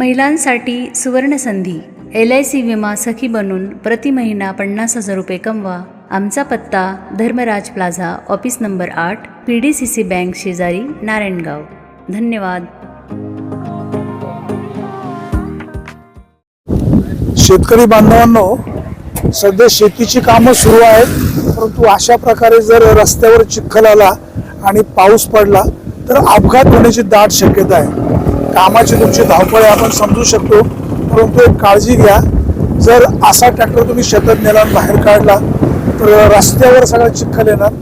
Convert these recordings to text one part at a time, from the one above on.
महिलांसाठी सुवर्णसंधी L I C विमा सखी बनून प्रति महिना पन्नास हजार रुपये कमवा. आमचा पत्ता धर्मराज प्लाझा ऑफिस नंबर आठ P D C C bank शेजारी नारायणगाव. धन्यवाद. शेतकरी बांधवांनो सध्या शेतीची कामं सुरू आहेत परंतु अशा प्रकारे जर रस्त्यावर चिखल आला आणि पाऊस पडला तर अपघात होण्याची दाट शक्यता आहे. कामाची तुमची धावपळ आपण समजू शकतो. परंतु एक काळजी घ्या. जर असा ट्रॅक्टर तुम्ही शेतात नेला आणि बाहेर काढला तर रस्त्यावर सगळा चिखल येणार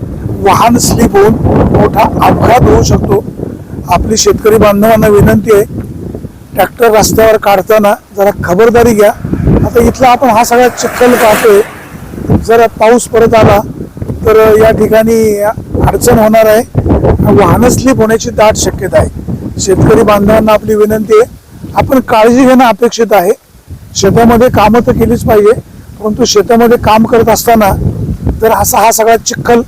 वाहन स्लिप होऊन मोठा अपघात होऊ शकतो. आपली शेतकरी बांधवांना विनंती आहे ट्रॅक्टर रस्त्यावर काढताना जरा खबरदारी घ्या. आता इथला आपण हा सगळा चिखल पाहतोय. जर पाऊस परत आला तर या ठिकाणी अडचण होणार आहे. वाहन स्लिप होण्याची दाट शक्यता आहे. शेतकरी बांधवांना आपली विनंती आहे. आपण काळजी घेणं अपेक्षित आहे. शेतामध्ये कामं तर केलीच पाहिजे परंतु शेतामध्ये काम करत असताना जर असा हा सगळा चिखल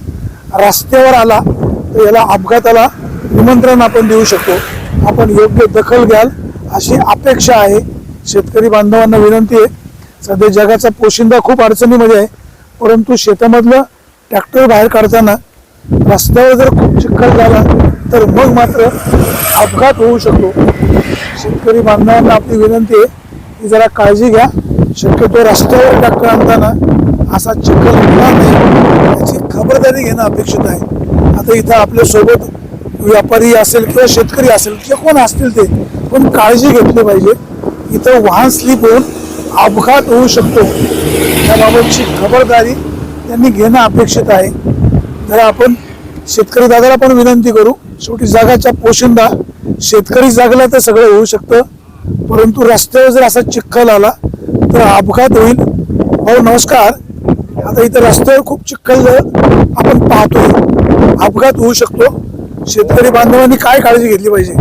रस्त्यावर आला तर याला अपघाताला निमंत्रण आपण देऊ शकतो. आपण योग्य दखल घ्याल अशी अपेक्षा आहे. शेतकरी बांधवांना विनंती आहे. सध्या जगाचा पोशिंदा खूप अडचणीमध्ये आहे परंतु शेतामधलं ट्रॅक्टर बाहेर काढताना रस्त्यावर जर खूप चिखल झाला तर मग मात्र अपघात होऊ शकतो. शेतकरी बांधवांना आपली विनंती आहे की जरा काळजी घ्या. शक्यतो रस्त्यावर ट्रॅक्टर आणताना असा चिखल होणार नाही. याची खबरदारी घेणं अपेक्षित आहे. आता इथं आपल्यासोबत व्यापारी असेल किंवा शेतकरी असेल किंवा कोण असतील ते पण काळजी घेतली पाहिजे. इथं वाहन स्लिप होऊन अपघात होऊ शकतो. त्याबाबतची खबरदारी त्यांनी घेणं अपेक्षित आहे. जरा आपण शेतकरी दादाला पण विनंती करू शेवटी जागाच्या पोशिंदा शेतकरी जागला तर सगळं होऊ शकतं. परंतु रस्त्यावर जर असा चिखल आला तर अपघात होईल. भाऊ नमस्कार. आता इथं रस्त्यावर खूप चिखल आपण पाहतोय अपघात होऊ शकतो. शेतकरी बांधवांनी काय काळजी घेतली पाहिजे?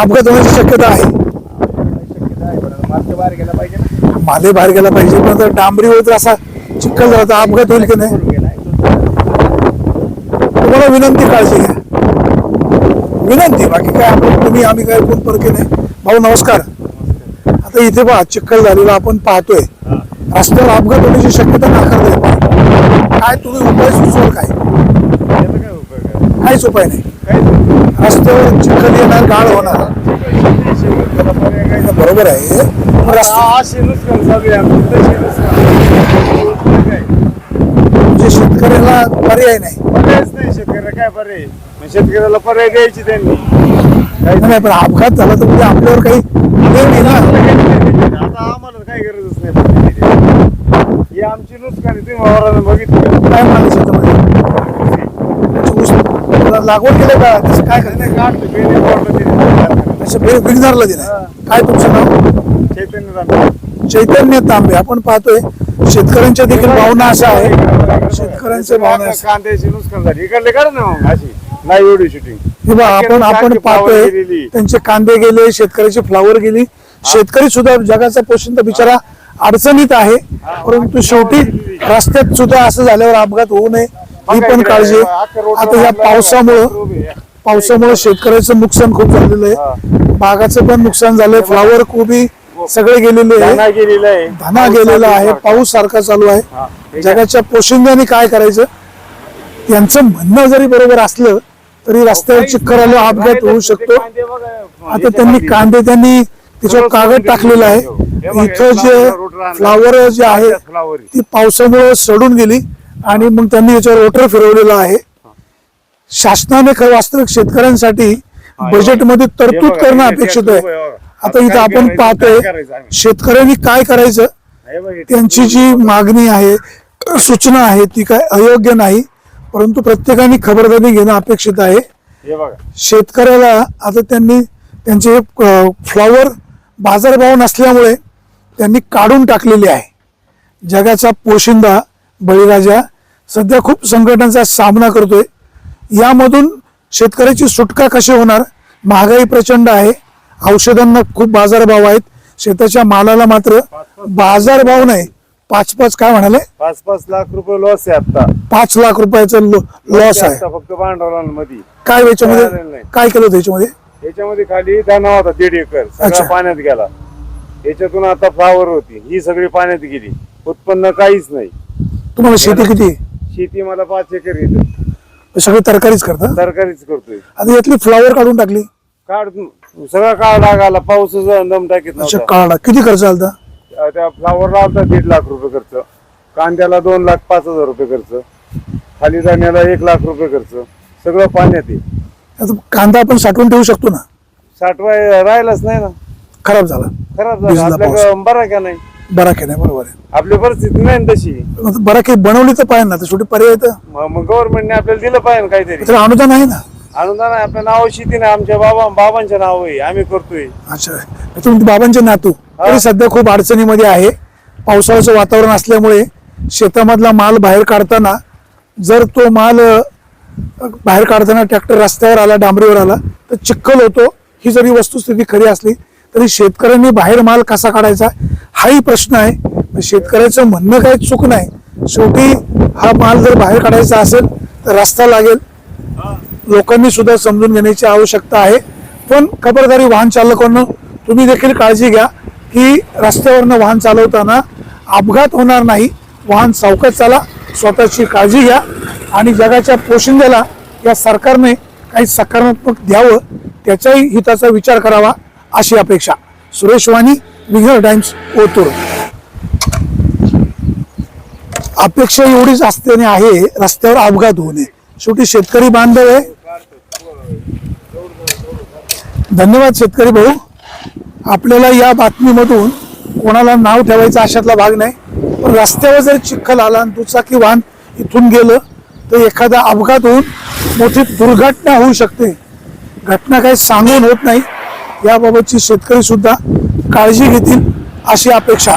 अपघात होण्याची शक्यता आहे. माले बाहेर गेला पाहिजे पण डांबरी डांबरीवर जर असा चिखल झाला तर अपघात होईल की नाही? तुम्हाला विनंती काळजी घ्या. विनंती बाकी काय आपण तुम्ही आम्ही काय फोन परके नाही. भाऊ नमस्कार. आता इथे पहा चिखल झालेला आपण पाहतोय. रस्त्यावर अपघात होण्याची शक्यता नाकारता येत काय तुम्ही उपाय सुचवाल काय? काहीच उपाय नाही. रस्त्यावर चिखल येणार गाळ होणार. बरोबर आहे पण रस्ता म्हणजे शेतकऱ्याला पर्याय नाही. काय पर्याय? मग शेतकऱ्याला पर्याय द्यायची त्यांनी. नाही पण अपघात झाला तर म्हणजे आपल्यावर काही हे नाही ना. आता आम्हाला काय गरजच नाही पर्यायाची. ही आमची नुकसान तुम्ही वावरानं बघितलं काय माल शेतामध्ये ऊस लागवड केलं का? कसं काय करायचं काढतो बेने तोडलं तिने. असं बे- बिगदारला दिलं. काय तुमचं नाव? चैतन्य. चैतन्य तांबे. आपण पाहतोय शेतकऱ्यांच्या देखील भावना अशा आहे शेतकऱ्यांच्या भावना अशा कांद्याची नुकसान झाली. इकडले काढ ना मग अशी. नाही एवढी शूटिंग हे बघा आपण आपण पाहतोय. त्यांचे कांदे गेले शेतकऱ्याची फ्लावर गेली. शेतकरी सुद्धा जगाचा पोशिंदा बिचारा अडचणीत आहे. परंतु शेवटी रस्त्यात सुद्धा असं झाल्यावर अपघात होऊ नये ही पण काळजी आहे. आता या पावसामुळं पावसामुळे शेतकऱ्याचं नुकसान खूप झालेलं आहे. बागाचं पण नुकसान झालंय फ्लावर कोबी सगळे गेलेले धना गेलेला आहे. धना गेलेला आहे पाऊस सारखा चालू आहे. जगाच्या पोशिंद्याने काय करायचं? त्यांचं म्हणणं जरी बरोबर असलं तरी रस्त्यावर चिखल आलो अपघात होऊ शकतो. आता त्यांनी कांदे त्यांनी त्याच्यावर कागद टाकलेला आहे. इथं जे फ्लावर जे आहे ती पावसामुळे सडून गेली आणि मग त्यांनी याच्यावर रोटर फिरवलेला आहे. शासनाने खरं वास्तविक शेतकऱ्यांसाठी बजेटमध्ये तरतूद करणं अपेक्षित आहे. आता इथं आपण पाहतोय शेतकऱ्यांनी काय करायचं? त्यांची जी मागणी आहे सूचना आहे ती काय अयोग्य नाही परंतु प्रत्येकाने खबरदारी घेणं अपेक्षित आहे. शेतकऱ्याला आता त्यांनी त्यांचे फ्लॉवर बाजारभाव नसल्यामुळे त्यांनी काढून टाकलेले आहे. जगाचा पोशिंदा बळीराजा सध्या खूप संकटांचा सामना करतोय. यामधून शेतकऱ्याची सुटका कशी होणार? महागाई प्रचंड आहे. औषधांना खूप बाजारभाव आहेत. शेताच्या मालाला मात्र बाजारभाव नाही. पाच पाच काय म्हणाले? पाच पाच लाख रुपये लॉस आहे आता पाच लाख रुपयाचं लॉस आहे. फक्त भांडवलांमध्ये. काय याच्यामध्ये. काय केलं होतं याच्यामध्ये? याच्यामध्ये खाली दाना होता दीड एकर. सगळा पाण्यात गेला. याच्यातून आता फ्लावर होती. ही सगळी पाण्यात गेली. उत्पन्न काहीच नाही. तुम्हाला शेती किती? शेती मला पाच एकर येत. सगळी तरकारीच करता? तरकारीच करतोय. आता यातली फ्लावर काढून टाकली? काढ सगळा काळ लागाला पाऊसच दम टाकीत अच्छा नव्हता काढला किती खर्च आलता? अं, त्या फ्लावरला आलता दीड लाख रुपये खर्च. कांद्याला दोन लाख पाच हजार रुपये खर्च. खाली धान्याला एक लाख रुपये खर्च. सगळं पाण्यात आहे. आता कांदा आपण साठवून ठेवू शकतो ना? साठवाय राहिलाच नाही ना. खराब झाला. खराब भिजला झालं पाऊस. बरा का नाही. बरा की नाही बरोबर आहे. आपली परिस्थिती नाही ना तशी. आता बरा काही बनवली तर पाहिजे ना तर शेवटी पर्याय तर. मग गव्हर्नमेंटने आपल्याला दिलं पाहिजे ना काहीतरी. तर अनुदान आहे ना. अनुदान आहे आपल्या नाव शेती नाही आमच्या बाबा बाबांच्या नाव आहे आम्ही करतोय. अच्छा. तुम्ही बाबांचे नातू. तरी सध्या खूप अडचणीमध्ये आहे. पावसाळ्याचं वातावरण असल्यामुळे शेतामधला माल बाहेर काढताना जर तो माल बाहेर काढताना ट्रॅक्टर रस्त्यावर आला डांबरीवर आला तर चिखल होतो. ही जरी वस्तुस्थिती खरी असली तरी शेतकऱ्यांनी बाहेर माल कसा काढायचा हाही प्रश्न आहे. शेतकऱ्याचं म्हणणं काही चूक नाही. शेवटी हा माल जर बाहेर काढायचा असेल तर रस्ता लागेल. लोकांनी सुद्धा समजून घेण्याची आवश्यकता आहे. पण खबरदारी वाहन चालकांना तुम्ही देखील काळजी घ्या की रस्त्यावरनं वाहन चालवताना अपघात होणार नाही. वाहन सावकाश चाला स्वतःची काळजी घ्या आणि जगाच्या पोशिंद्याला या सरकारने काही सकारात्मक द्यावं त्याच्याही हिताचा विचार करावा अशी अपेक्षा. सुरेश वाणी विघ्नर टाइम्स ओतूर. अपेक्षा एवढीच असते आहे रस्त्यावर अपघात होऊ नये. शेवटी शेतकरी बांधव आहे. धन्यवाद शेतकरी भाऊ. आपल्याला या बातमीमधून कोणाला नाव ठेवायचं अशातला भाग नाही. पण रस्त्यावर जर चिखल आला आणि दुचाकी वाहन इथून गेलं तर एखादा अपघात होऊन मोठी दुर्घटना होऊ शकते. घटना काही सांगून होत नाही. याबाबतची शेतकरी सुद्धा काळजी घेतील अशी अपेक्षा